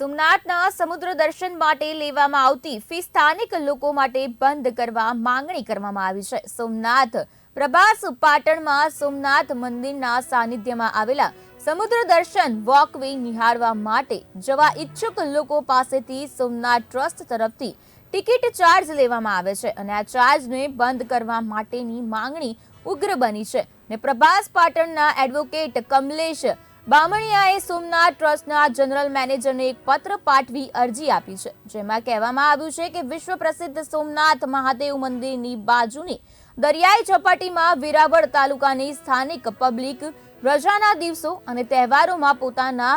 સોમનાથના સમુદ્ર દર્શન માટે લેવામાં આવતી ફી સ્થાનિક લોકો માટે બંધ કરવા માંગણી કરવામાં આવી છે. સોમનાથ પ્રભાસ પાટણમાં સોમનાથ મંદિરના સાનિધ્યમાં આવેલા સમુદ્ર દર્શન વોકવે નિહાળવા માટે જવા ઈચ્છુક લોકો પાસેથી સોમનાથ ટ્રસ્ટ તરફથી ટિકિટ ચાર્જ લેવામાં આવે છે અને આ ચાર્જને બંધ કરવા માટેની માંગણી ઉગ્ર બની છે. ને પ્રભાસ પાટણના એડવોકેટ કમલેશ બામણિયાએ સોમનાથ ટ્રસ્ટના જનરલ મેનેજરને એક પત્ર પાઠવી અરજી આપી છે, જેમાં કહેવામાં આવ્યું છે કે વિશ્વ પ્રસિદ્ધ સોમનાથ મહાદેવ મંદિરની બાજુની દરિયાઈ ચોપાટીમાં વેરાવળ તાલુકાની સ્થાનિક પબ્લિક રજાના દિવસો અને તહેવારોમાં પોતાના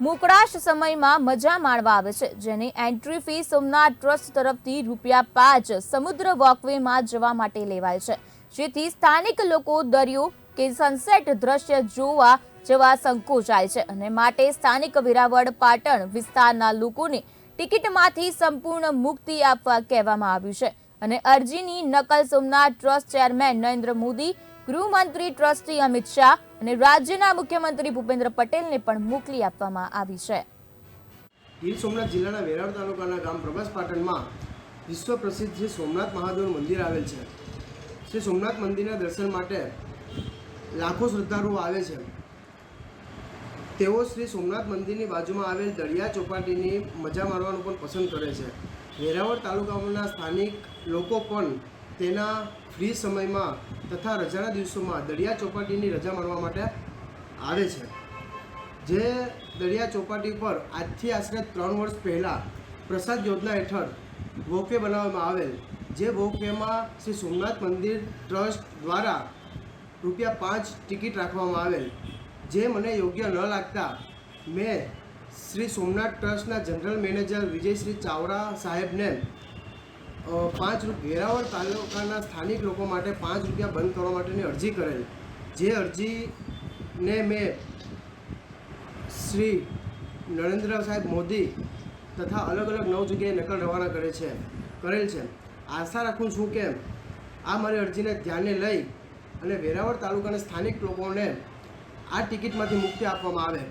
મુકડાશ સમયમાં મજા માણવા આવે છે, જેની એન્ટ્રી ફી સોમનાથ ટ્રસ્ટ તરફથી રૂપિયા પાંચ સમુદ્ર વોકવેમાં જવા માટે લેવાય છે, જેથી સ્થાનિક લોકો દરિયો કે સનસેટ દ્રશ્ય જોવા જવા સંકોચાય છે અને માટે સ્થાનિક વેરાવળ પાટણ વિસ્તારના લોકોને ટિકિટમાંથી સંપૂર્ણ મુક્તિ આપવા કહેવામાં આવ્યું છે અને અરજીની નકલ સોમનાથ ટ્રસ્ટ ચેરમેન નરેન્દ્ર મોદી, ગૃહમંત્રી ટ્રસ્ટી અમિત શાહ અને રાજ્યના મુખ્યમંત્રી ભૂપેન્દ્ર પટેલને પણ મોકલી આપવામાં આવી છે. ગીર સોમનાથ જિલ્લાના વેરાવળ તાલુકાના ગામ પ્રભાસ પાટણમાં વિશ્વ પ્રસિદ્ધ શ્રી સોમનાથ મહાદેવ મંદિર આવેલ છે. શ્રી સોમનાથ મંદિરના દર્શન માટે લાખો શ્રદ્ધાળુઓ આવે છે. તેઓ શ્રી સોમનાથ મંદિરની બાજુમાં આવેલ દરિયા ચોપાટીની મજા માણવાનું પણ પસંદ કરે છે. વેરાવળ તાલુકાના સ્થાનિક લોકો પણ તેના ફ્રી સમયમાં તથા રજાના દિવસોમાં દરિયા ચોપાટીની રજા માણવા માટે આવે છે. જે દરિયા ચોપાટી પર આજથી આશરે ત્રણ વર્ષ પહેલાં પ્રસાદ યોજના હેઠળ વોકવે બનાવવામાં આવેલ, જે વોકવેમાં શ્રી સોમનાથ મંદિર ટ્રસ્ટ દ્વારા રૂપિયા પાંચ ટિકિટ રાખવામાં આવેલ. જે મને યોગ્ય ન લાગતા, મેં શ્રી સોમનાથ ટ્રસ્ટના જનરલ મેનેજર વિજયશ્રી ચાવડા સાહેબને પાંચ વેરાવળ તાલુકાના સ્થાનિક લોકો માટે પાંચ રૂપિયા બંધ કરવા માટેની અરજી કરેલ. જે અરજીને મેં શ્રી નરેન્દ્ર સાહેબ મોદી તથા અલગ અલગ નવ જગ્યાએ નકલ રવાના કરે છે, કરેલ છે. આશા રાખું છું કે આ મારી અરજીને ધ્યાને લઈ અને વેરાવળ તાલુકાના સ્થાનિક લોકોને આ ટિકિટમાંથી મુક્તિ આપવામાં આવે.